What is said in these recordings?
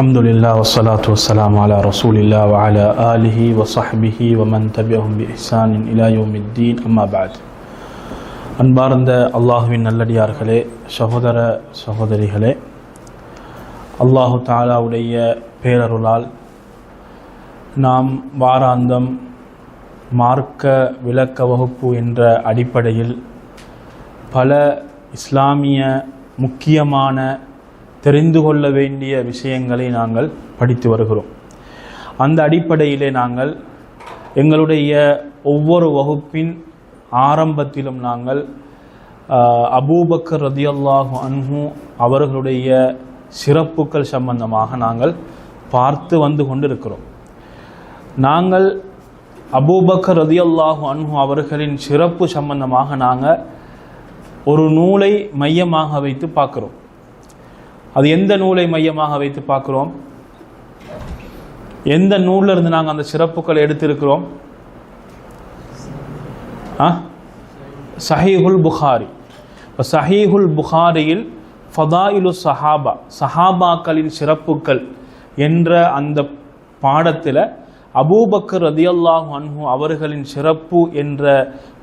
அலமதுல்லா வசலாத்து வசலாம் அலா ரசூலில்லா வல ஆலிஹி வசஹபிஹி வமன் தபியஹும் பி இஹ்சானின் இலாயோமித்தீன் அம்மாபாத் அன்பார்ந்த அல்லாஹுவின் நல்லடியார்களே சகோதர சகோதரிகளே அல்லாஹு தாலாவுடைய பேரருளால் நாம் வாராந்தம் மார்க்க விளக்க வகுப்பு என்ற அடிப்படையில் பல இஸ்லாமிய முக்கியமான தெரிந்து கொள்ள வேண்டிய விஷயங்களை நாங்கள் படித்து வருகிறோம். அந்த அடிப்படையிலே நாங்கள் எங்களுடைய ஒவ்வொரு வகுப்பின் ஆரம்பத்திலும் நாங்கள் அபூபக்கர் ரதியல்லாஹு அன்ஹு அவர்களுடைய சிறப்புகள் சம்பந்தமாக நாங்கள் பார்த்து வந்து கொண்டிருக்கிறோம். நாங்கள் அபூபக்கர் ரதியல்லாஹு அன்ஹு அவர்களின் சிறப்பு சம்பந்தமாக நாங்கள் ஒரு நூலை மையமாக வைத்து பார்க்குறோம். அது எந்த நூலை மையமாக வைத்து பார்க்கிறோம்? எந்த நூல்ல இருந்து நாங்கள் அந்த சிறப்புகளை எடுத்திருக்கிறோம்? ஆ? சஹீஹுல் புகாரி. இப்போ சஹீஹுல் புகாரியில் ஃபதாயிலு சஹாபா சஹாபாக்களின் சிறப்புகள் என்ற அந்த பாடத்தில் அபூபக்கர் ரதியல்லாஹு அன்ஹு அவர்களின் சிறப்பு என்ற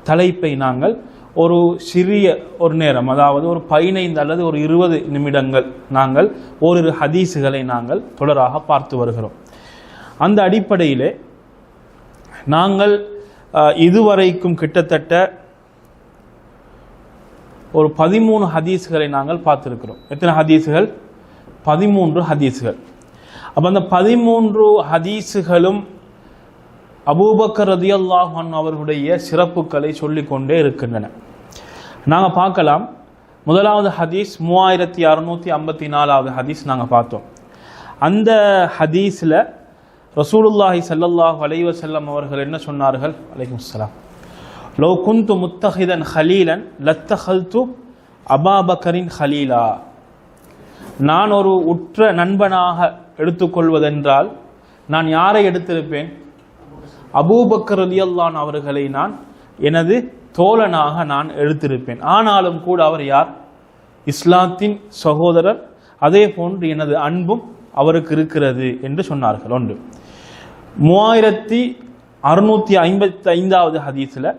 தலைப்பை நாங்கள் ஒரு சிறிய ஒரு நேரம் அதாவது ஒரு பதினைந்து அல்லது ஒரு இருபது நிமிடங்கள் நாங்கள் ஓரிரு ஹதீஸுகளை நாங்கள் தொடராக பார்த்து வருகிறோம். அந்த அடிப்படையிலே நாங்கள் இதுவரைக்கும் கிட்டத்தட்ட ஒரு பதிமூணு ஹதீஸுகளை நாங்கள் பார்த்துருக்கிறோம். எத்தனை ஹதீஸுகள்? பதிமூன்று ஹதீஸுகள். அப்போ அந்த பதிமூன்று ஹதீஸுகளும் அபூபக்கர் ரதியல்லாஹன் அவர்களுடைய சிறப்புகளை சொல்லிக்கொண்டே இருக்கின்றன. நாங்கள் பார்க்கலாம். முதலாவது ஹதீஸ் மூவாயிரத்தி அறுநூற்றி ஐம்பத்தி நாலாவது ஹதீஸ் நாங்கள் பார்த்தோம். அந்த ஹதீஸில் ரசூலுல்லாஹி சல்லல்லாஹ் அலைஹி வஸல்லம் அவர்கள் என்ன சொன்னார்கள்? அலைக்கும் சலாம் லோ குந்து முத்தஹிதன் ஹலீலன் லத்த ஹல்து அபாபக்கரின் ஹலீலா. நான் ஒரு உற்ற நண்பனாக எடுத்துக்கொள்வதென்றால் நான் யாரை எடுத்திருப்பேன்? அபூபக்கர் அலியல்லான் அவர்களை நான். எனது தோழனாக நான் எடுத்திருப்பேன் ஆனாலும் கூட அவர் யார்? இஸ்லாத்தின் சகோதரர். அதே போன்று எனது அன்பும் அவருக்கு இருக்கிறது என்று சொன்னார்கள். ஒன்று. மூவாயிரத்தி அறுநூத்தி ஐம்பத்தி ஐந்தாவது ஹதீஸில்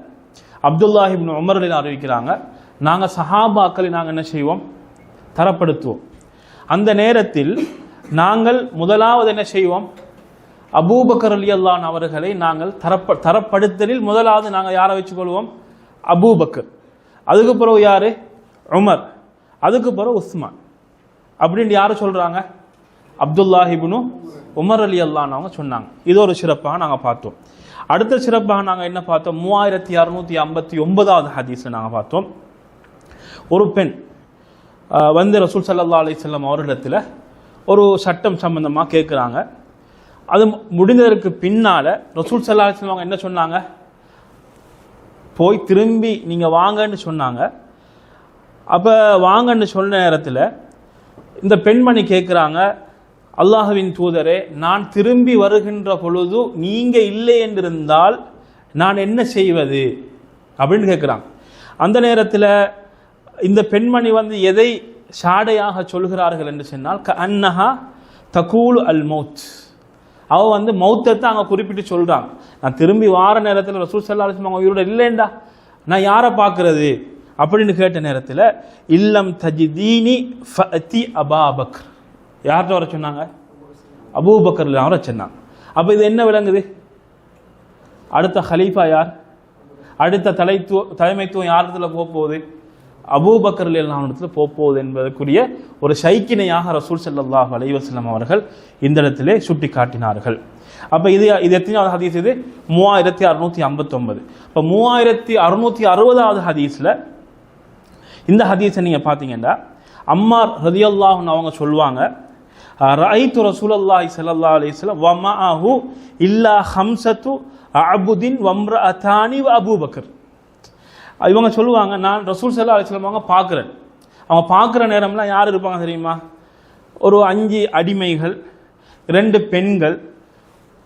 அப்துல்லாஹிபின் உமர்களில் அறிவிக்கிறாங்க நாங்கள் சஹாபாக்களை நாங்கள் என்ன செய்வோம்? தரப்படுத்துவோம். அந்த நேரத்தில் நாங்கள் முதலாவது என்ன செய்வோம்? அபூபக்கர் அலி அல்லான் அவர்களை நாங்கள் தரப்ப தரப்படுத்தலில் முதலாவது நாங்கள் யாரை வச்சுக்கொள்வோம்? அபூபக்கர். அதுக்கு பிறகு யாரு? உமர். அதுக்கு பிறகு உஸ்மான். அப்படின்னு யாரு சொல்றாங்க? அப்துல்லாஹிபுனு உமர் அலி அல்லான்னு அவங்க சொன்னாங்க. இது ஒரு சிறப்பாக நாங்கள் பார்த்தோம். அடுத்த சிறப்பாக நாங்கள் என்ன பார்த்தோம்? மூவாயிரத்தி அறுநூத்தி ஐம்பத்தி ஒன்பதாவது ஹதீஸில் நாங்கள் பார்த்தோம். ஒரு பெண் வந்து ரசூல் சல்லா அலிசல்லாம் அவரிடத்தில் ஒரு சட்டம் சம்பந்தமாக கேட்குறாங்க அது முடிந்ததற்கு பின்னால் ரசூல் சல்லா அலி அவங்க என்ன சொன்னாங்க? போய் திரும்பி நீங்கள் வாங்கன்னு சொன்னாங்க. அப்போ வாங்கன்னு சொன்ன நேரத்தில் இந்த பெண்மணி கேட்குறாங்க அல்லாஹுவின் தூதரே நான் திரும்பி வருகின்ற பொழுது நீங்கள் இல்லை என்றிருந்தால் நான் என்ன செய்வது? அப்படின்னு கேட்குறாங்க அந்த நேரத்தில் இந்த பெண்மணி வந்து எதை சாடையாக சொல்கிறார்கள் என்று சொன்னால் க அன்னஹா தகூல் அல் மௌத் அவ வந்து மௌத்தை தான் அங்கே குறிப்பிட்டு சொல்றாங்க நான் திரும்பி வார நேரத்தில் ரசூல் சல்லா அலிஸ்லாம் அவங்க உயிரோட இல்லைண்டா நான் யாரை பார்க்கறது? அப்படின்னு கேட்ட நேரத்தில் இல்லம் தஜிதீனி ஃபதி அபாபக் யார்கிட்ட வர சொன்னாங்க? அபூபக்கர்ல வர சொன்னாங்க. அப்போ இது என்ன விளங்குது? அடுத்த ஹலீஃபா யார்? அடுத்த தலைத்துவ தலைமைத்துவம் யார் இடத்துல போக போகுது? அபூபக்கர் எல்லாம் இடத்துல என்பதற்குரிய ஒரு சைக்கிணையாக ரசூல் செல்லல்லாஹ் அலைவசல்லம் அவர்கள் இந்த இடத்திலே சுட்டி காட்டினார்கள் அப்போ இது இது எத்தனையாவது ஹதீஸ் இது? மூவாயிரத்தி அறுநூத்தி ஐம்பத்தொன்பது. இப்போ மூவாயிரத்தி அறுநூத்தி அறுபதாவது ஹதீஸ்ல இந்த ஹதீஸை நீங்க பார்த்தீங்கன்னா அம்மார் ரதியல்லாஹுன்னு அவங்க சொல்லுவாங்க ரைத்து ரசூலல்லாஹி சல்லா அலிஸ்லாம் வமா வமஅஹு இல்லா ஹம்சத்து அபுதின் வம்ரஅதானி வ அபூபக்கர். இவங்க சொல்லுவாங்க நான் ரசூல் செல்லா அலிஸ்லாம் பார்க்குறேன். அவங்க பார்க்குற நேரம்லாம் யார் இருப்பாங்க தெரியுமா? ஒரு அஞ்சு அடிமைகள் ரெண்டு பெண்கள்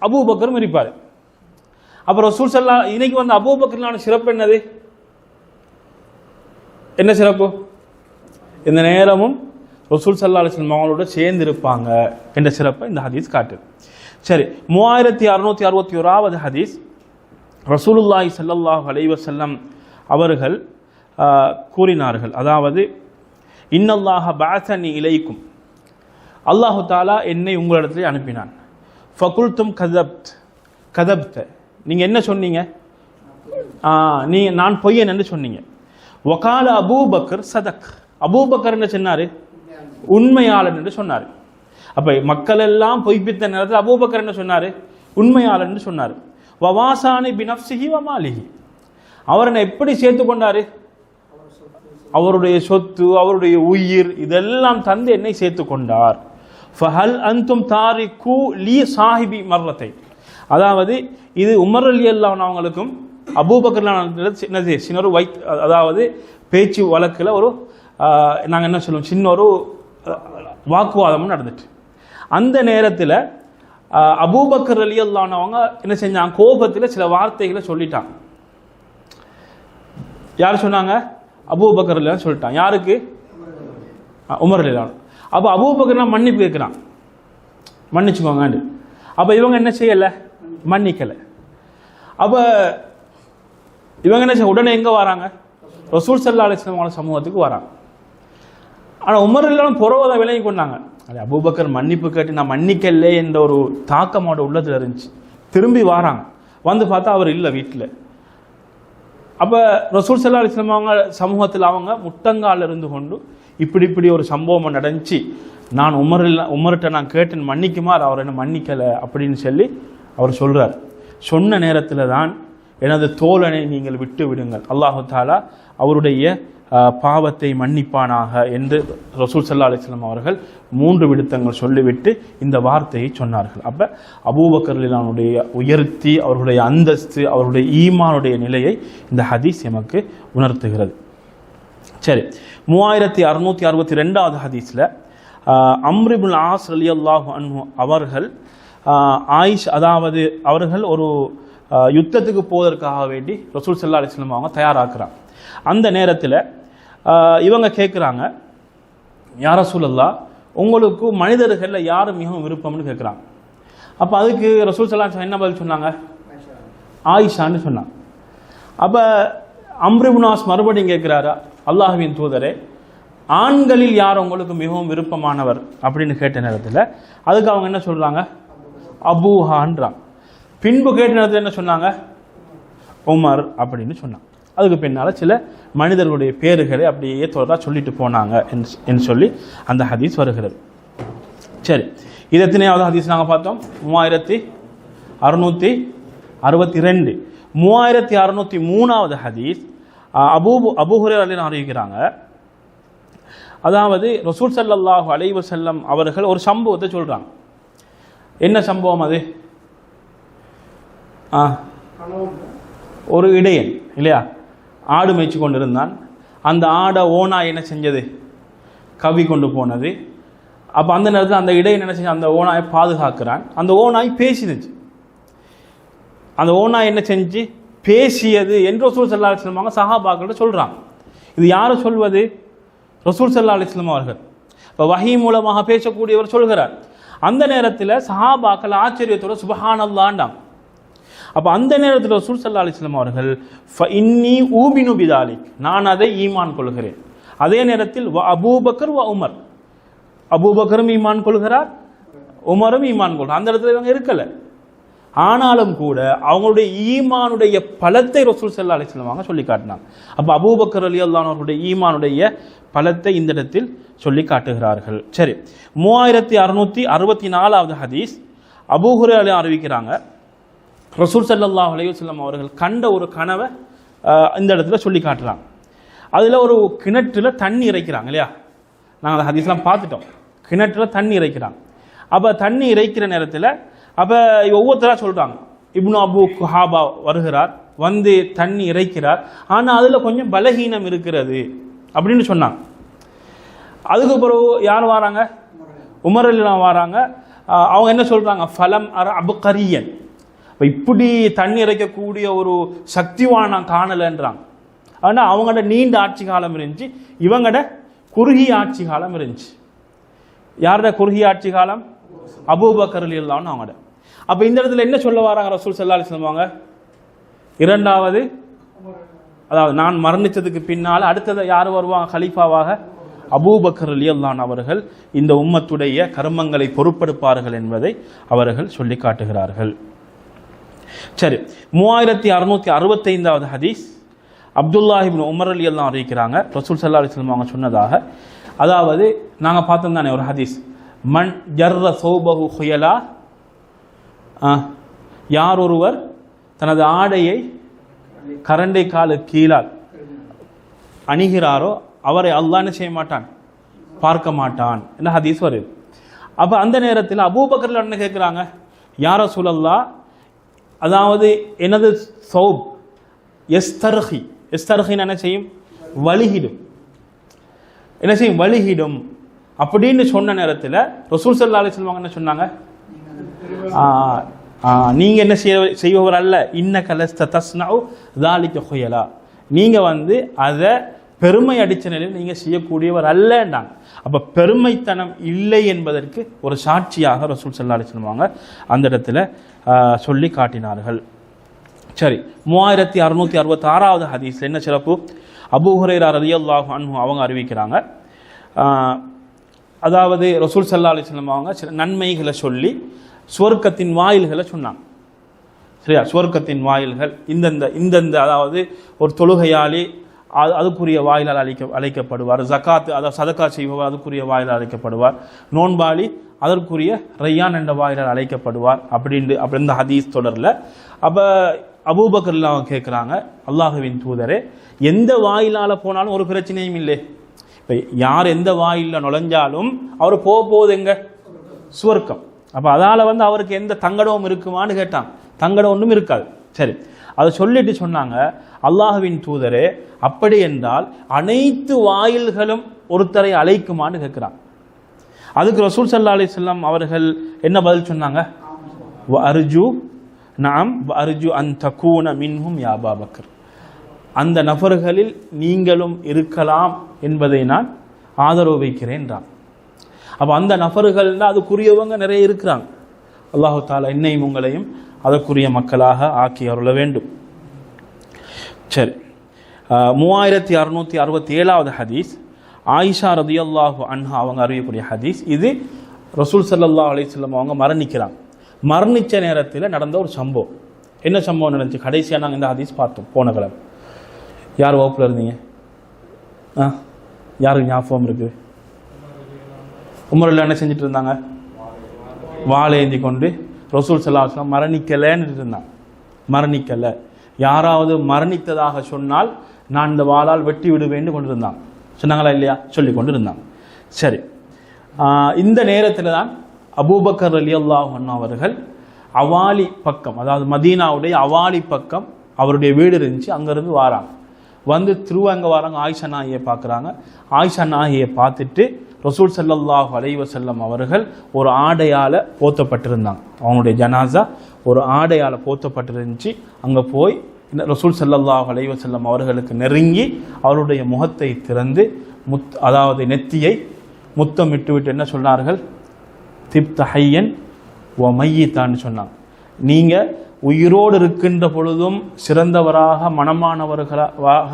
அபூபக்கரும் இருப்பார். அப்போ ரசூல் செல்லா இன்னைக்கு வந்து அபூபக்கர்லான சிறப்பு என்னது? என்ன சிறப்பு? இந்த நேரமும் ரசூல் சல்லா அலிஸ்லாம் மகளோட சேர்ந்து இருப்பாங்க என்ற சிறப்பை இந்த ஹதீஸ் காட்டுது. சரி மூவாயிரத்தி அறுநூத்தி அறுபத்தி ஓராவது ஹதீஸ் ரசூலுல்லாஹி சல்லாஹ் அலைவசல்லம் அவர்கள் கூறினார்கள். அதாவது இன்னல்லாஹ பாசனி இலைக்கும். அல்லாஹு தாலா என்னை உங்களிடத்தில் அனுப்பினான். ஃபகுல்தும் கதப்த். கதப்த. நீங்கள் என்ன சொன்னீங்க? நீ நான் பொய்யன் என்று சொன்னீங்க. வகால அபூபக்கர் சதக். அபூபக்கர் என்ன சொன்னார்? உண்மையாளன் என்று சொன்னார். அப்போ மக்கள் எல்லாம் பொய்ப்பித்த நேரத்தில் அபூபக்கர் என்ன சொன்னார்? உண்மையாளன் என்று சொன்னார். வவாசானி பினப்சிஹி வமாலிஹி. அவர் என்ன எப்படி சேர்த்து கொண்டாரு? அவருடைய சொத்து அவருடைய உயிர் இதெல்லாம் தந்து என்னை சேர்த்து கொண்டார். ஃபஹல் அந்தும் தாரிக்கு லீ சாஹிபி மரணத்தை அதாவது இது உமர் அலி அல்லான் அவங்களுக்கும் அபூபக்கர் சின்ன ஒரு வை அதாவது பேச்சு வழக்கில் ஒரு நாங்கள் என்ன சொல்லுவோம்? சின்ன ஒரு வாக்குவாதமும் நடந்துட்டு. அந்த நேரத்தில் அபூபக்கர் அலி அல்லாஹ் அவங்க என்ன செஞ்சாங்க? கோபத்தில் சில வார்த்தைகளை சொல்லிட்டாங்க. யார் சொன்னாங்க? அபூபக்கர் இல்லைன்னு சொல்லிட்டான். யாருக்கு? உமர் இல்லான் அப்போ அபூபக்கர்லாம் மன்னிப்பு கேட்குறான். மன்னிச்சுக்கோங்கன்னு. அப்போ இவங்க என்ன செய்யலை? மன்னிக்கலை. அப்போ இவங்க என்ன செய்ய உடனே எங்கே வராங்க? ரசூல் சல்லா அலிஸ்லாமோட சமூகத்துக்கு வராங்க. ஆனால் உமர் இல்லாமல் புறவதை விலகி கொண்டாங்க. அது அபூபக்கர் மன்னிப்பு கேட்டு நான் மன்னிக்கலே என்ற ஒரு தாக்கம் உள்ளத்தில் இருந்துச்சு. திரும்பி வராங்க. வந்து பார்த்தா அவர் இல்லை வீட்டில். அப்போ ரசூல் சல்லா அலிஸ்லாம் அவங்க சமூகத்தில் அவங்க முட்டங்கால இருந்து கொண்டு இப்படி இப்படி ஒரு சம்பவம் நடந்துச்சு. நான் உமரில் உமர்கிட்ட நான் கேட்டேன் மன்னிக்குமாறு அவர் என்ன மன்னிக்கலை அப்படின்னு சொல்லி அவர் சொல்கிறார் சொன்ன நேரத்தில் தான் எனது தோழனை நீங்கள் விட்டு விடுங்கள். அல்லாஹு தாலா அவருடைய பாவத்தை மன்னிப்பானாக என்று ரசூல் சல்லா அலிஸ்லாம் அவர்கள் மூன்று விடுத்தங்கள் சொல்லிவிட்டு இந்த வார்த்தையை சொன்னார்கள். அப்போ அபூபக்கர்லானுடைய உயர்த்தி அவர்களுடைய அந்தஸ்து அவருடைய ஈமானுடைய நிலையை இந்த ஹதீஸ் எமக்கு உணர்த்துகிறது. சரி மூவாயிரத்தி அறுநூத்தி அறுபத்தி ரெண்டாவது ஹதீஸில் அம்ரிபுல் ஆஸ் அலி அல்லாஹு அன்ஹு அவர்கள் ஆயிஷ் அதாவது அவர்கள் ஒரு யுத்தத்துக்கு போவதற்காக வேண்டி ரசூல் சல்லா அலிஸ்லாம் அவங்க தயாராக்குறாங்க. அந்த நேரத்தில் இவங்க கேட்குறாங்க யார சூழல்லா உங்களுக்கு மனிதர்களில் யார் மிகவும் விருப்பம்னு கேட்குறாங்க அப்போ அதுக்கு ரசூல் சலாம் என்ன பதில் சொன்னாங்க? ஆயிஷான்னு சொன்னாங்க. அப்போ அம்ரிபுனாஸ் மறுபடியும் கேட்குறாரா அல்லாஹ்வின் தூதரே ஆண்களில் யார் உங்களுக்கு மிகவும் விருப்பமானவர்? அப்படின்னு கேட்ட நேரத்தில் அதுக்கு அவங்க என்ன சொல்கிறாங்க அபூஹான்றாங்க. பின்பு கேட்ட நேரத்தில் என்ன சொன்னாங்க? உமர் அப்படின்னு சொன்னாங்க. அதுக்கு பின்னால் சில மனிதர்களுடைய பேர்களை அப்படியே தொடராக சொல்லிட்டு போனாங்க என்று- என்று சொல்லி அந்த ஹதீஸ் வருகிறது. சரி இது எத்தனையாவது ஹதீஸ் நாங்கள் பார்த்தோம்? மூவாயிரத்தி அறுநூத்தி அறுபத்தி ரெண்டு மூவாயிரத்தி அறுநூத்தி மூணாவது ஹதீஸ் அபூபு அபூ அபூஹுரே அலின் அறிவிக்கிறாங்க. அதாவது ரசூல் சல்லாஹு அலைவு செல்லம் அவர்கள் ஒரு சம்பவத்தை சொல்றாங்க. என்ன சம்பவம் அது? ஆ ஒரு இடையன் இல்லையா? ஆடு மேய்ச்சி கொண்டிருந்தான். அந்த ஆடை ஓனா என்ன செஞ்சது? கவி கொண்டு போனது. அப்போ அந்த நேரத்தில் அந்த இடையன் என்ன செஞ்சு அந்த ஓனாயை பாதுகாக்கிறான். அந்த ஓனாய் பேசினுச்சு. அந்த ஓனாய் என்ன செஞ்சு பேசியது என்று ரசூல் சல்லா அலிஸ்லாம் அவங்க சஹாபாக்கள்கிட்ட இது யார் சொல்வது? ரசூல் சல்லா அலிஸ்லாம் அவர்கள். இப்போ வஹி மூலமாக பேசக்கூடியவர் சொல்கிறார். அந்த நேரத்தில் சஹாபாக்கள் ஆச்சரியத்தோட சுபஹானல்லாண்டாம் அப்போ அந்த நேரத்தில் ரசூல் சல்லா அலிஸ்லாம் அவர்கள் இன்னி ஊபினு பிதாலிக். நான் அதை ஈமான் கொள்கிறேன். அதே நேரத்தில் வ அபூபக்கர் வ உமர். அபூபக்கரும் ஈமான் கொள்கிறார் உமரும் ஈமான் கொள்கிறார். அந்த இடத்துல இவங்க இருக்கலை. ஆனாலும் கூட அவங்களுடைய ஈமானுடைய பலத்தை ரசூல் செல்லா அலி அவங்க சொல்லி காட்டினாங்க. அப்போ அபூபக்கர் அலி அவர்களுடைய ஈமானுடைய பலத்தை இந்த இடத்தில் சொல்லி காட்டுகிறார்கள். சரி மூவாயிரத்தி அறுநூத்தி அறுபத்தி நாலாவது ஹதீஸ் அபூஹுரே அலி அறிவிக்கிறாங்க. ரசூல் ஸல்லல்லாஹு அலையுசல்லம் அவர்கள் கண்ட ஒரு கனவை இந்த இடத்துல சொல்லி காட்டுறாங்க அதில் ஒரு கிணற்றில் தண்ணி இறைக்கிறாங்க இல்லையா? நாங்கள் அதை ஹதீஸ்லாம் பார்த்துட்டோம். கிணற்றில் தண்ணி இறைக்கிறாங்க. அப்போ தண்ணி இறைக்கிற நேரத்தில் அப்போ ஒவ்வொருத்தராக சொல்கிறாங்க இப்னு அபு குஹாபா வருகிறார் வந்து தண்ணி இறைக்கிறார் ஆனால் அதில் கொஞ்சம் பலகீனம் இருக்கிறது அப்படின்னு சொன்னாங்க. அதுக்கு பிறகு யார் வராங்க? உமர் அலிலாம் வராங்க. அவங்க என்ன சொல்கிறாங்க ஃபலம் அர அபுகரியன் இப்போ இப்படி தண்ணி இறைக்கக்கூடிய ஒரு சக்திவான நான் காணலைன்றாங்க. ஆனால் அவங்களோட நீண்ட ஆட்சி காலம் இருந்துச்சு. இவங்களோட குறுகிய ஆட்சி காலம் இருந்துச்சு. யாரோட குறுகிய ஆட்சி காலம்? அபூபக்கரில் அலியல்லான்னு அவங்களோட. அப்போ இந்த இடத்துல என்ன சொல்ல வராங்க ரசூல் செல்லாலி சொல்லுவாங்க இரண்டாவது அதாவது நான் மரணித்ததுக்கு பின்னால் அடுத்தது யார் வருவாங்க? ஹலீஃபாவாக அபூபக்கர் அலியல்லான் அவர்கள் இந்த உம்மத்துடைய கர்மங்களை பொறுப்பெடுப்பார்கள் என்பதை அவர்கள் சொல்லி காட்டுகிறார்கள். சரி மூவாயிரத்தி அறுநூத்தி அறுபத்தைந்தாவது ஹதீஸ் அப்துல்லாஹிபின் உமர் அலி எல்லாம் அறிவிக்கிறாங்க ரசூல் சல்லா அலிஸ்லாம் அவங்க சொன்னதாக. அதாவது நாங்கள் பார்த்தோம் தானே ஒரு ஹதீஸ். மண் ஜர்ர சௌபஹு ஹுயலா ஆ, யார் ஒருவர் தனது ஆடையை கரண்டை காலு கீழால் அணிகிறாரோ அவரை அல்லான்னு என்ன செய்ய மாட்டான்? பார்க்க மாட்டான் என்ன ஹதீஸ் வருது. அப்போ அந்த நேரத்தில் அபூபக்கர்ல என்ன கேட்குறாங்க யார சூழல்லா அதாவது எனது சௌப்? எஸ்தர்ஹி. எஸ்தர்ஹின்னு என்ன செய்யும்? வலிகிடும் என்ன செய்யும்? வலிகிடும் அப்படின்னு சொன்ன நேரத்தில் ரசூல் சல்லா அலி சொல்லுவாங்க என்ன சொன்னாங்க? ஆ, ஆ, நீங்க என்ன செய்ய செய்பவர் அல்ல. இன்ன கலஸ்த தஸ்னவு தாலிக்க ஹுயலா. நீங்க வந்து அதை பெருமை அடிச்ச நிலையில் நீங்க செய்யக்கூடியவர் அல்லன்றாங்க. அப்ப பெருமைத்தனம் இல்லை என்பதற்கு ஒரு சாட்சியாக ரசூல் சல்லா சொல்லுவாங்க அந்த இடத்துல சொல்லி காட்டினார்கள். சரி மூவாயிரத்தி அறுநூத்தி அறுபத்தி ஆறாவது ஹதீஸ்ல என்ன சிறப்பு? அபூ ஹுரைரா ரலியல்லாஹு அன்ஹு அவங்க அறிவிக்கிறாங்க. அதாவது ரசூல் சல்லா சொல்லுவாங்க அவங்க சில நன்மைகளை சொல்லி சுவர்க்கத்தின் வாயில்களை சொன்னாங்க. சரியா? சுவர்க்கத்தின் வாயில்கள் இந்தந்த இந்தந்த அதாவது ஒரு தொழுகையாளி அது அதுக்குரிய வாயிலால் அழைக்க அழைக்கப்படுவார் ஜக்காத்து அதாவது சதக்கா செய்பவர் அதுக்குரிய வாயிலால் அழைக்கப்படுவார் நோன்பாளி அதற்குரிய ரையான் என்ற வாயிலால் அழைக்கப்படுவார். அப்படின்ட்டு அப்படி இந்த ஹதீஸ் தொடரில். அப்போ அபூபக்கர்லாம் கேட்குறாங்க அல்லாஹுவின் தூதரே எந்த வாயிலால் போனாலும் ஒரு பிரச்சனையும் இல்லை. இப்போ யார் எந்த வாயிலில் நுழைஞ்சாலும் அவர் போக போகுது எங்க சுவர்க்கம். அப்போ அதால் வந்து அவருக்கு எந்த தங்கடமும் இருக்குமான்னு கேட்டான். தங்கடம் ஒன்றும் இருக்காது. சரி அதை சொல்லிட்டு சொன்னாங்க அல்லாஹுவின் தூதரே அப்படி என்றால் அனைத்து வாயில்களும் ஒருத்தரை அழைக்குமான்னு கேட்குறான். அதுக்கு ரசூல் சல்லா அலிஸ்லாம் அவர்கள் என்ன பதில் சொன்னாங்க? "வ அர்ஜு நாம் வ அர்ஜு அந்த கூன மின்ஹும் யாபா பக்கர். அந்த நபர்களில் நீங்களும் இருக்கலாம் என்பதை நான் ஆதரவு வைக்கிறேன்றான் அப்போ அந்த நபர்கள்னா அதுக்குரியவங்க நிறைய இருக்கிறாங்க. அல்லாஹு தாலா என்னையும் உங்களையும் அதற்குரிய மக்களாக ஆக்கி அருள வேண்டும். சரி. மூவாயிரத்தி அறுநூத்தி அறுபத்தி ஏழாவது ஹதீஸ் ஆயிஷா ரதியல்லாஹு அன்ஹா அவங்க அறியக்கூடிய ஹதீஸ். இது ரசூல் சல்லா அலைஹி அவங்க மரணிக்கிறாங்க. மரணித்த நேரத்தில் நடந்த ஒரு சம்பவம். என்ன சம்பவம் நடந்துச்சு? கடைசியாக நாங்கள் இந்த ஹதீஸ் பார்த்தோம் போன கிழமை யார் வகுப்பில் இருந்தீங்க? ஆ? யாருக்கு ஞாபகம் இருக்குது உமரில் என்ன செஞ்சுட்டு இருந்தாங்க? வாளை ஏந்தி கொண்டு ரசூல் சல்லாஹ்லாம் மரணிக்கலைன்னு இருந்தான். மரணிக்கலை. யாராவது மரணித்ததாக சொன்னால் நான் இந்த வாளால் வெட்டி விடுவேன்னு கொண்டிருந்தான். சொன்னாங்களா இல்லையா? சொல்லி கொண்டு இருந்தான் சரி இந்த நேரத்தில் தான் அபூபக்கர் அலி அல்லாஹன் அவர்கள் அவாலி பக்கம் அதாவது மதீனாவுடைய அவாலி பக்கம் அவருடைய வீடு இருந்துச்சு. அங்கேருந்து வாராங்க. வந்து திருவங்க வராங்க. ஆயிஷா நாயை பார்க்குறாங்க. ஆயிஷா நாயை பார்த்துட்டு ரசூல் ஸல்லல்லாஹு அலைவசல்லம் அவர்கள் ஒரு ஆடையால் போத்தப்பட்டிருந்தாங்க. அவங்களுடைய ஜனாசா ஒரு ஆடையால் போத்தப்பட்டிருந்துச்சு. அங்கே போய் ரசூல் ஸல்லல்லாஹு அலைவசல்லம் அவர்களுக்கு நெருங்கி அவருடைய முகத்தை திறந்து முத் அதாவது நெத்தியை முத்தமிட்டு விட்டு என்ன சொன்னார்கள்? திப்த ஹையன் ஓ மையித்தான்னு சொன்னாங்க. நீங்கள் உயிரோடு இருக்கின்ற பொழுதும் சிறந்தவராக மனமானவர்களாக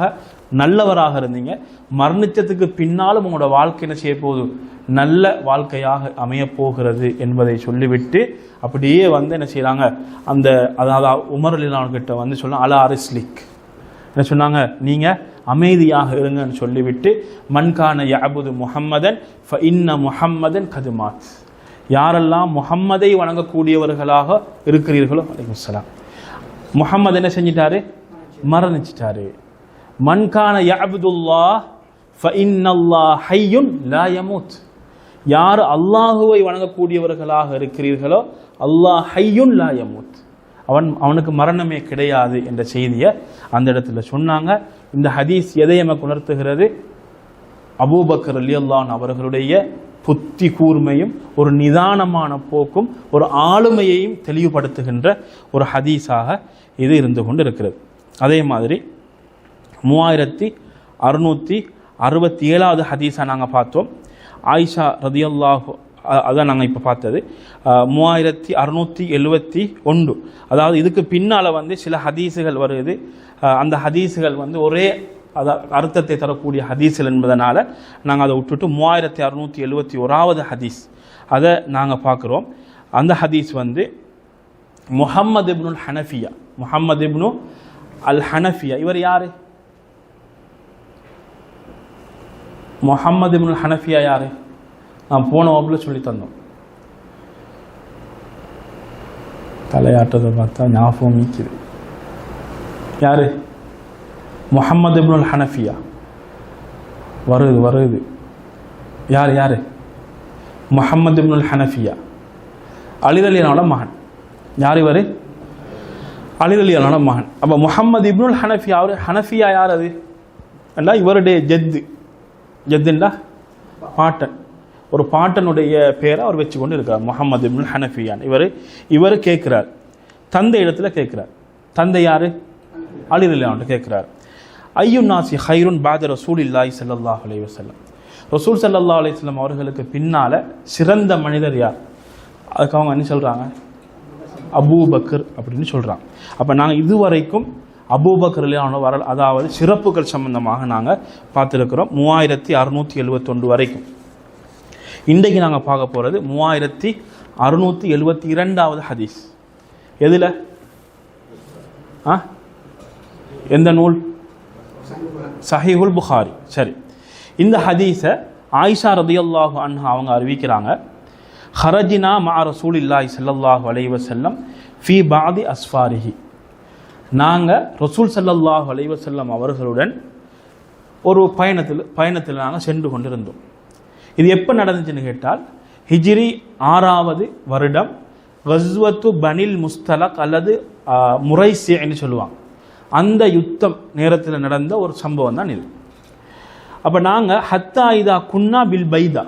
நல்லவராக இருந்தீங்க. மரணித்ததுக்கு பின்னாலும் உங்களோட வாழ்க்கை என்ன செய்ய போகுது? நல்ல வாழ்க்கையாக அமையப்போகிறது என்பதை சொல்லிவிட்டு அப்படியே வந்து என்ன செய்கிறாங்க அந்த அதாவது உமரலிலான்கிட்ட வந்து சொல்ல அலா அரிஸ்லிக். என்ன சொன்னாங்க? நீங்கள் அமைதியாக இருங்கன்னு சொல்லிவிட்டு மன்கான யபுது முஹம்மதன் ஃப இன்ன முஹம்மதன் கதுமாத் யாரெல்லாம் முஹம்மதை வணங்கக்கூடியவர்களாக இருக்கிறீர்களோ அலைக்கும் சலாம் முஹம்மது என்ன செஞ்சிட்டாரு? மரணிச்சிட்டாரு. மன்கான யஅபுதுல்லா ஃப இன்னல்லாஹ் ஹையும் லா யமூத். யார் அல்லாஹுவை வணங்கக்கூடியவர்களாக இருக்கிறீர்களோ அல்லாஹ் ஹையுன் லா யமூத். அவன் அவனுக்கு மரணமே கிடையாது என்ற செய்தியை அந்த இடத்துல சொன்னாங்க. இந்த ஹதீஸ் எதை நமக்கு உணர்த்துகிறது? அபூபக்கர் அலியல்லான் அவர்களுடைய புத்தி கூர்மையும் ஒரு நிதானமான போக்கும் ஒரு ஆளுமையையும் தெளிவுபடுத்துகின்ற ஒரு ஹதீஸாக இது இருந்து கொண்டு இருக்கிறது அதே மாதிரி மூவாயிரத்தி அறுநூற்றி அறுபத்தி ஏழாவது ஹதீஸாக நாங்கள் பார்த்தோம். ஆயிஷா ரதியல்லாஹு அதான் நாங்கள் இப்போ பார்த்தது. மூவாயிரத்தி அறுநூற்றி எழுபத்தி ஒன்று. அதாவது இதுக்கு பின்னால் வந்து சில ஹதீஸுகள் வருது. அந்த ஹதீஸுகள் வந்து ஒரே அதை அர்த்தத்தை தரக்கூடிய ஹதீஸுகள் என்பதனால் நாங்கள் அதை விட்டுட்டு மூவாயிரத்தி அறுநூற்றி எழுபத்தி ஓராவது ஹதீஸ் அதை நாங்கள் பார்க்குறோம். அந்த ஹதீஸ் வந்து முஹம்மது இப்னுல் ஹனஃபியா முஹம்மது இப்னு அல் ஹனஃபியா இவர் யார்? முகம்மது இப்னுல் ஹனஃபியா யாரு? நான் போன வகுப்பில் சொல்லி தந்தோம். தலையாட்டத்தை பார்த்தா ஞாபகம் நிற்குது யாரு? முகம்மது இப்னுல் ஹனஃபியா. வருது வருது. யார் யாரு? முகம்மது இப்னுல் ஹனஃபியா. அலிரலியனோட மகன். யார் இவர்? அலிரலியனோட மகன். அப்போ முகம்மது இப்னுல் ஹனஃபியா அவர் ஹனஃபியா யார் அது? அல்ல இவருடைய ஜெத்து? ஜத்துண்டா பாட்டன். ஒரு பாட்டனுடைய பேரை அவர் வச்சு கொண்டு இருக்கார் முகமது இப்னு ஹனஃபியான். இவர் இவர் கேட்குறார். தந்தை இடத்துல கேட்குறார். தந்தை யார்? அலிரலியான்ட்டு கேட்குறார். ஐயு நாசி ஹைருன் பாத ரசூல் இல்லாய் சல்லாஹ் அலி வசல்லம் ரசூல் சல்லா அலைஹி அவர்களுக்கு பின்னால் சிறந்த மனிதர் யார்? அதுக்கு அவங்க என்ன சொல்றாங்க? அபூபக்கர் அப்படின்னு சொல்கிறாங்க அப்போ நாங்கள் இதுவரைக்கும் அபூபக்கர்லான வரல் அதாவது சிறப்புகள் சம்பந்தமாக நாங்கள் பார்த்துருக்கிறோம். மூவாயிரத்தி அறுநூத்தி எழுபத்தொன்று வரைக்கும். இன்றைக்கு நாங்கள் பார்க்க போகிறது மூவாயிரத்தி அறுநூத்தி எழுபத்தி இரண்டாவது ஹதீஸ். எதில்? ஆ? எந்த நூல்? சஹிஹுல் புகாரி. சரி. இந்த ஹதீஸை ஆயிஷா ரதியல்லாஹு அன்ஹா அவங்க அறிவிக்கிறாங்க. ஹரஜினா மா ரசூலில்லாஹி ஸல்லல்லாஹு அலைஹி அலைவசல்லம் ஃபி பாதி அஸ்ஃபாரிஹி. நாங்கள் ரசூல் ஸல்லல்லாஹு அலைவசல்லம் அவர்களுடன் ஒரு பயணத்தில் பயணத்தில் நாங்கள் சென்று கொண்டிருந்தோம். இது எப்போ நடந்துச்சுன்னு கேட்டால் ஹிஜ்ரி ஆறாவது வருடம் கஸ்வத்து பனில் முஸ்தலக் அல்லது முரைசின்னு சொல்லுவாங்க. அந்த யுத்தம் நேரத்தில் நடந்த ஒரு சம்பவம் தான் இது. அப்போ நாங்கள் ஹத்தா இதா குன்னா பில் பைதா.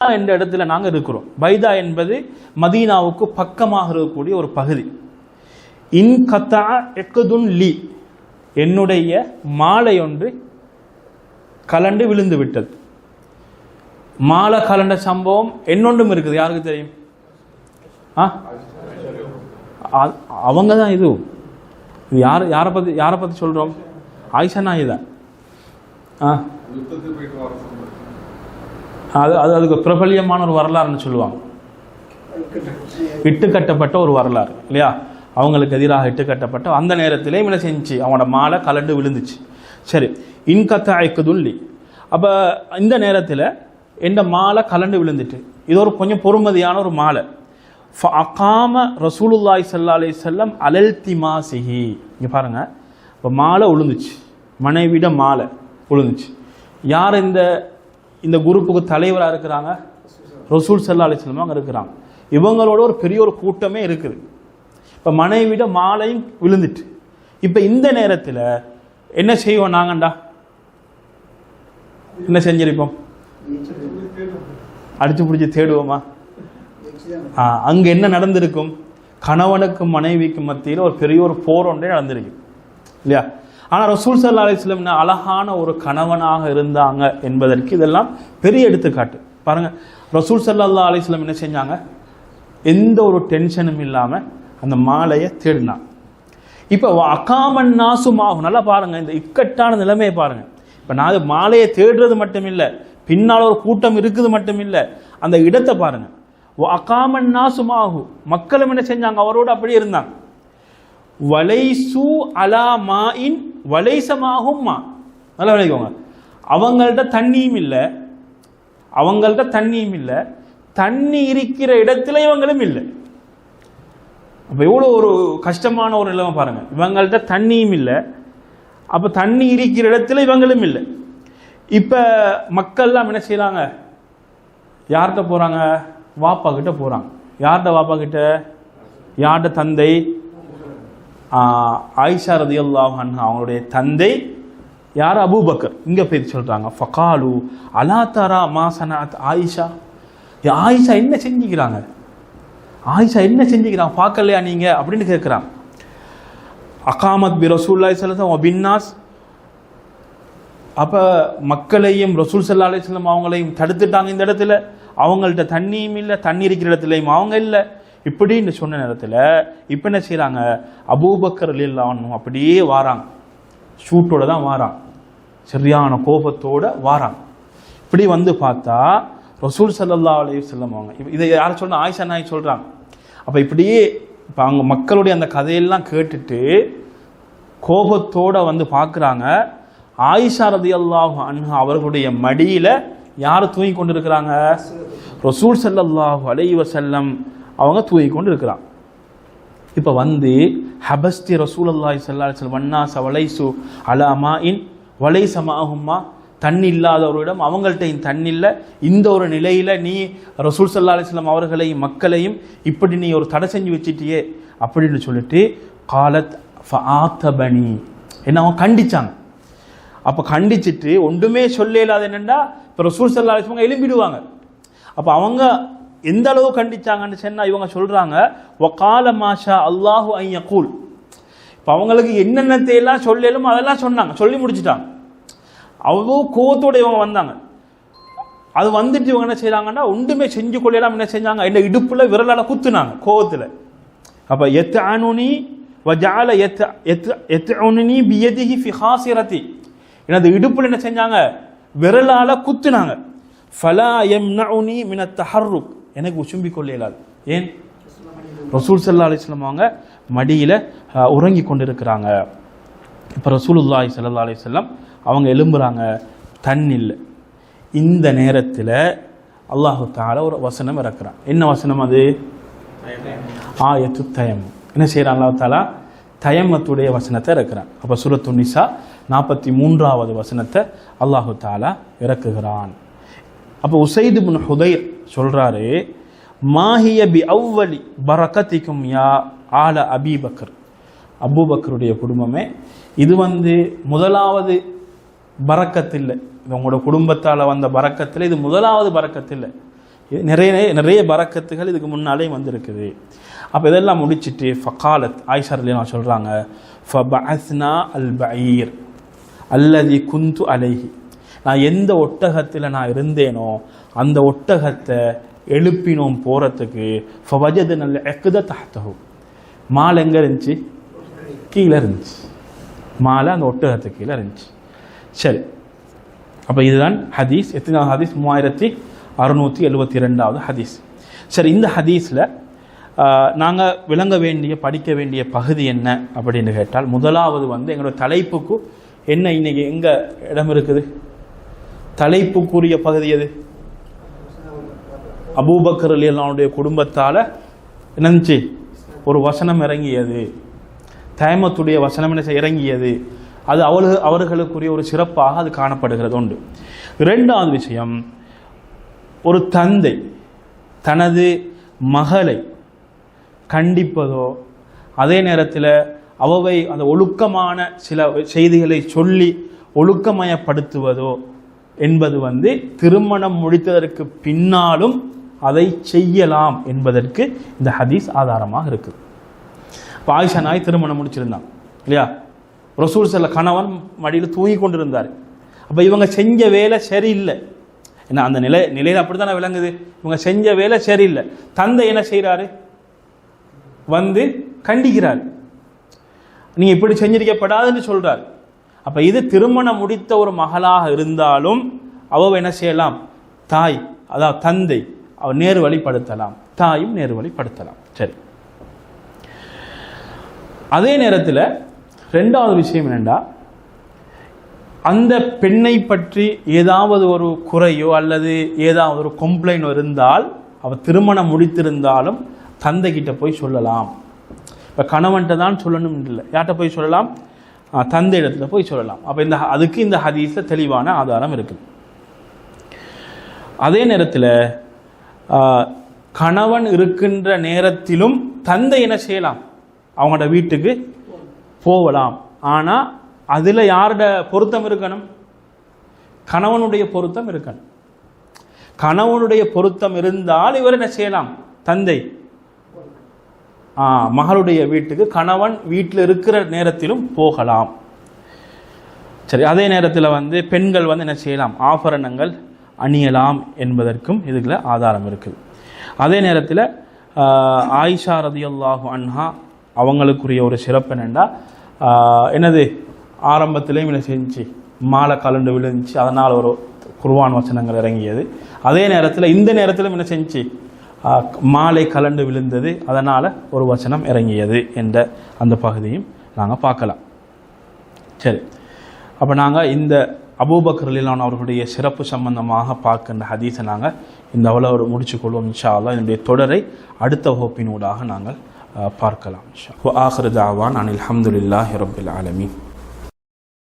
என்ற இடத்துல நாங்கள் இருக்கிறோம். பைதா என்பது மதீனாவுக்கு பக்கமாக இருக்கக்கூடிய ஒரு பகுதி. இன் கத்தா எக்குதுன் லி. என்னுடைய மாலை ஒன்று கலண்டு விழுந்து விட்டது மாலை கலண்ட சம்பவம் என்னொன்றும் இருக்குது. யாருக்கு தெரியும்? ஆ? அவங்க தான் இது. இது யார் யாரை பற்றி யாரை பற்றி சொல்கிறோம் ஆயிஷா நாயி தான். ஆ. அது அது அதுக்கு பிரபல்யமான ஒரு வரலாறுன்னு சொல்லுவாங்க. இட்டுக்கட்டப்பட்ட ஒரு வரலாறு இல்லையா? அவங்களுக்கு எதிராக இட்டு கட்டப்பட்ட அந்த நேரத்திலே என்ன செஞ்சு அவனோட மாலை கலண்டு விழுந்துச்சு. சரி இன்கத்தை துள்ளி அப்போ இந்த நேரத்தில் எந்த மாலை கலண்டு விழுந்துட்டு இது ஒரு கொஞ்சம் பொறுமதியான ஒரு மாலை. அகாம ரசூலுல்லாய் சல்லா அலி செல்லம் அலல்திமாசிஹி இங்கே பாருங்க இப்போ மாலை விழுந்துச்சு மனைவிட மாலை விழுந்துச்சு யார் இந்த இந்த குரூப்புக்கு தலைவராக இருக்கிறாங்க? ரசூல் சல்லா அலிஸ்லாம் அங்கே இருக்கிறாங்க. இவங்களோட ஒரு பெரிய ஒரு கூட்டமே இருக்குது. இப்போ மனைவிட மாலையும் விழுந்துட்டு. இப்போ இந்த நேரத்தில் என்ன செய்வோம் நாங்கண்டா? என்ன செஞ்சிருப்போம்? அடிச்சு பிடிச்சி தேடுவோமா? ஆ, அங்க என்ன நடந்திருக்கும்? கணவனுக்கும் மனைவிக்கும் மத்தியில் ஒரு பெரிய ஒரு போர் ஒன்றே நடந்திருக்கு. இல்லையா? ஆனால் ரசூல் சல்லா அலிஸ்லம் அழகான ஒரு கணவனாக இருந்தாங்க என்பதற்கு இதெல்லாம் பெரிய எடுத்துக்காட்டு. பாருங்க ரசூல் சல்லா அலிஸ்லம் என்ன செஞ்சாங்க? எந்த ஒரு டென்ஷனும் இல்லாமல் அந்த மாலையை தேடினான் இப்போ அகாமன் நாசுமாகும் நல்லா பாருங்க இந்த இக்கட்டான நிலைமையை பாருங்க. இப்போ நான் அது மாலையை தேடுறது மட்டும் இல்லை பின்னால் ஒரு கூட்டம் இருக்குது மட்டும் இல்லை அந்த இடத்தை பாருங்க. அகாமன் நாசுமாகு மக்களும் என்ன செஞ்சாங்க? அவரோட அப்படியே இருந்தாங்க. வலைசு அலா மாயின் வலைசமாகும் மா. நல்லா விளைவிக்கோங்க அவங்கள்ட்ட தண்ணியும் இல்லை அவங்கள்ட்ட தண்ணியும் இல்லை தண்ணி இருக்கிற இடத்துல இவங்களும் இல்லை. அப்போ எவ்வளோ ஒரு கஷ்டமான ஒரு நிலைமை பாருங்கள் இவங்கள்ட்ட தண்ணியும் இல்லை. அப்போ தண்ணி இருக்கிற இடத்துல இவங்களும் இல்லை. இப்போ மக்கள்லாம் என்ன செய்கிறாங்க யார்கிட்ட போகிறாங்க வாப்பா கிட்ட போகிறாங்க யார்கிட்ட வாப்பா கிட்ட? யார்கிட்ட தந்தை? ஆயிஷா ரதி அல்லாஹன் அவங்களுடைய தந்தை யார்? அபூபக்கர். இங்கே போய் சொல்கிறாங்க ஃபகாலு அலா தரா மாசனாத் ஆயிஷா. ஆயிஷா என்ன செஞ்சுக்கிறாங்க? ஆயிஷா என்ன செஞ்சுக்கிறான்? பார்க்கலையா நீங்க? அப்படின்னு கேட்குறான். அகாமத் பி ரசூல்லாய் சல்லம் பின்னாஸ் அப்போ மக்களையும் ரசூல் சல்லா அலிஸ்லம் அவங்களையும் தடுத்துட்டாங்க இந்த இடத்துல. அவங்கள்ட்ட தண்ணியும் இல்லை தண்ணி இருக்கிற இடத்துலையும் அவங்க இல்லை. இப்படின்னு சொன்ன நேரத்தில் இப்போ என்ன செய்கிறாங்க அபூபக்கர் இல்லாம அப்படியே வாராங்க. ஷூட்டோட தான் வாரான் சரியான கோபத்தோடு வாரான் இப்படி வந்து பார்த்தா ரசூல் சல்லா அலைஹி செல்லம் அவங்க இதை யார் சொன்னா ஆயிஷா நாய் சொல்கிறாங்க அப்போ இப்படியே இப்போ அவங்க மக்களுடைய அந்த கதையெல்லாம் கேட்டுட்டு கோபத்தோட வந்து பார்க்குறாங்க ஆயிஷா ரதி அல்லாஹ் அன்ஹா அவர்களுடைய மடியில் யார் தூங்கி கொண்டு இருக்கிறாங்க ரசூல் ஸல்லல்லாஹு அலைஹி செல்லம் அவங்க தூங்கி கொண்டு இருக்கிறாங்க இப்போ வந்து ஹபஸ்தி ரசூல் அல்லாஹ் சல்லா வண்ணா வன்னாஸ வலைசு அலாமா இன் வலைச மாஹும்மா தண்ணி இல்லாதவரிடம் அவங்கள்ட்ட தண்ணி இல்லை இந்த ஒரு நிலையில் நீ ரசூல் சல்லா அலிஸ்லாம் அவர்களையும் மக்களையும் இப்படி நீ ஒரு தடை செஞ்சு வச்சிட்டியே அப்படின்னு சொல்லிட்டு காலத் ஃபஆத்தபனி. என்ன அவன் கண்டிச்சாங்க அப்போ கண்டிச்சிட்டு ஒன்றுமே சொல்ல இல்லாத என்னென்னா இப்போ ரசூல் சல்லா அலிஸ்லாம் எழும்பிடுவாங்க. அப்போ அவங்க எந்த அளவு கண்டிச்சாங்கன்னு சொன்னால் இவங்க சொல்கிறாங்க வகால மாஷா அல்லாஹு ஐயா கூல் இப்போ அவங்களுக்கு என்னென்ன தேலாம் சொல்லலும் அதெல்லாம் சொன்னாங்க. சொல்லி முடிச்சிட்டாங்க. அவ்வளோ கோவத்தோட இவங்க வந்தாங்க. அது வந்துட்டு இவங்க என்ன செய்றாங்கன்னா ஒன்றுமே செஞ்சு கொள்ளலாம் என்ன செஞ்சாங்க? என்ன இடுப்புல விரலால குத்துனாங்க கோவத்தில். அப்போ எத் அனுனி வஜால எத் எத் எத் அனுனி பியதிஹி ஃபிஹாசிரதி எனது இடுப்புல என்ன செஞ்சாங்க? விரலால குத்துனாங்க. ஃபலா எம் நவுனி மின தஹர்ருக். எனக்கு உசும்பி கொள்ள இயலாது ஏன்? ரசூல் சல்லா அலைஹி அவங்க மடியில் உறங்கி கொண்டிருக்கிறாங்க. இப்போ ரசூலுல்லாய் சல்லா அலி வஸல்லம் அவங்க எழும்புறாங்க தண்ணி இல்லை இந்த நேரத்தில் அல்லாஹு தால ஒரு வசனம் இறக்குறான். என்ன வசனம் அது? ஆயத்து தயம் என்ன செய்கிறான் அல்லாஹ் தாலா தயமத்துடைய வசனத்தை இறக்குறான். அப்போ சுரத்து நிசா நாற்பத்தி மூன்றாவது வசனத்தை அல்லாஹு தாலா இறக்குகிறான். அப்போ உசைது முன் ஹுதைர் சொல்கிறாரு மாஹிய பி அவ்வலி பரக்கத்திக்கும் யா ஆல அபீபக்கர் அபூபக்கருடைய குடும்பமே இது வந்து முதலாவது பறக்கத்தில்லை. இது உங்களோட குடும்பத்தால் வந்த பறக்கத்தில் இது முதலாவது பறக்கத்தில்லை. இது நிறைய நிறைய பறக்கத்துகள் இதுக்கு முன்னாலே வந்திருக்குது. அப்போ இதெல்லாம் முடிச்சிட்டு ஃபகாலத் ஆயிஷா நான் சொல்கிறாங்க ஃபபஅஸ்னா அல் பஈர் அல்லதி குந்து அலைஹி. நான் எந்த ஒட்டகத்தில் நான் இருந்தேனோ அந்த ஒட்டகத்தை எழுப்பினோம் போகிறதுக்கு ஃபவஜது நல்ல எக்குத தஹ்தஹு. மால் எங்கே இருந்துச்சு? கீழே இருந்துச்சு. மாலை அந்த ஒட்டகத்துக்கு கீழே இருந்துச்சு. சரி. அப்போ இதுதான் ஹதீஸ். எத்தனாவது ஹதீஸ்? மூவாயிரத்தி அறுநூற்றி எழுபத்தி ரெண்டாவது ஹதீஸ். சரி இந்த ஹதீஸில் நாங்கள் விளங்க வேண்டிய படிக்க வேண்டிய பகுதி என்ன அப்படின்னு கேட்டால் முதலாவது வந்து எங்களோட தலைப்புக்கு என்ன இன்னைக்கு எங்கே இடம் இருக்குது? தலைப்புக்குரிய பகுதி எது? அபூபக்கர் அலியல்லாவுடைய குடும்பத்தால் என்னந்துச்சு? ஒரு வசனம் இறங்கியது. தயமத்துடைய வசனம் என்ன இறங்கியது. அது அவளு அவர்களுக்குரிய ஒரு சிறப்பாக அது காணப்படுகிறது உண்டு இரண்டாவது விஷயம் ஒரு தந்தை தனது மகளை கண்டிப்பதோ அதே நேரத்தில் அவவை அந்த ஒழுக்கமான சில செய்திகளை சொல்லி ஒழுக்கமயப்படுத்துவதோ என்பது வந்து திருமணம் முடித்ததற்கு பின்னாலும் அதை செய்யலாம் என்பதற்கு இந்த ஹதீஸ் ஆதாரமாக இருக்குது. இப்போ ஆயிஷா நாய் திருமணம் முடிச்சிருந்தான். இல்லையா? ரசூல் செல்ல கணவன் மடியில் தூங்கி கொண்டிருந்தார். அப்போ இவங்க செஞ்ச வேலை சரியில்லை. ஏன்னா அந்த நிலை நிலையில் அப்படி தானே விளங்குது? இவங்க செஞ்ச வேலை சரியில்லை. தந்தை என்ன செய்கிறாரு வந்து கண்டிக்கிறார். நீங்கள் இப்படி செஞ்சிருக்கப்படாதுன்னு சொல்கிறார் அப்போ இது திருமணம் முடித்த ஒரு மகளாக இருந்தாலும் அவ என்ன செய்யலாம்? தாய் அதாவது தந்தை அவள் நேர் வழிப்படுத்தலாம் தாயும் நேர் வழிப்படுத்தலாம் சரி. அதே நேரத்தில் ரெண்டாவது விஷயம் என்னென்னா அந்த பெண்ணை பற்றி ஏதாவது ஒரு குறையோ அல்லது ஏதாவது ஒரு கம்ப்ளைண்ட் இருந்தால் அவ திருமணம் முடித்திருந்தாலும் தந்தை கிட்ட போய் சொல்லலாம். இப்போ கணவன்கிட்ட தான் சொல்லணும் இல்லை. யார்கிட்ட போய் சொல்லலாம்? தந்தை இடத்துல போய் சொல்லலாம். அப்போ இந்த அதுக்கு இந்த ஹதீஸில் தெளிவான ஆதாரம் இருக்குது அதே நேரத்தில் கணவன் இருக்கின்ற நேரத்திலும் தந்தை என்ன செய்யலாம்? அவங்களோட வீட்டுக்கு போகலாம். ஆனால் அதில் யாரோட பொருத்தம் இருக்கணும்? கணவனுடைய பொருத்தம் இருக்கணும். கணவனுடைய பொருத்தம் இருந்தால் இவர் என்ன செய்யலாம்? தந்தை. ஆ, மகளுடைய வீட்டுக்கு கணவன் வீட்டில் இருக்கிற நேரத்திலும் போகலாம். சரி அதே நேரத்தில் வந்து பெண்கள் வந்து என்ன செய்யலாம்? ஆபரணங்கள் அணியலாம் என்பதற்கும் இதுக்குள்ள ஆதாரம் இருக்குது. அதே நேரத்தில் ஆயிஷா ரதியுல்லாஹு அன்ஹா அவங்களுக்குரிய ஒரு சிறப்பு என்னென்னா என்னது? ஆரம்பத்திலேயும் என்ன செஞ்சு மாலை கலண்டு விழுந்துச்சு. அதனால் ஒரு குர்வான் வசனங்கள் இறங்கியது. அதே நேரத்தில் இந்த நேரத்திலும் என்ன செஞ்சு மாலை கலண்டு விழுந்தது. அதனால் ஒரு வசனம் இறங்கியது என்ற அந்த பகுதியும் நாங்கள் பார்க்கலாம். சரி. அப்போ நாங்கள் இந்த அபூபக்கர் ரலியல்லாஹு அவர்களுடைய சிறப்பு சம்பந்தமாக பார்க்கின்ற ஹதீஸை நாங்கள் இந்த அவ்வளோ முடிச்சுக்கொள்வோம் இன்ஷா அல்லா என்னுடைய தொடரை அடுத்த வகுப்பினூடாக நாங்கள் பார்க்கலாம் இன்ஷா ஆஹிரு தாவான் அனில் அல்ஹம்துலில்லாஹி ரப்பில் ஆலமீன்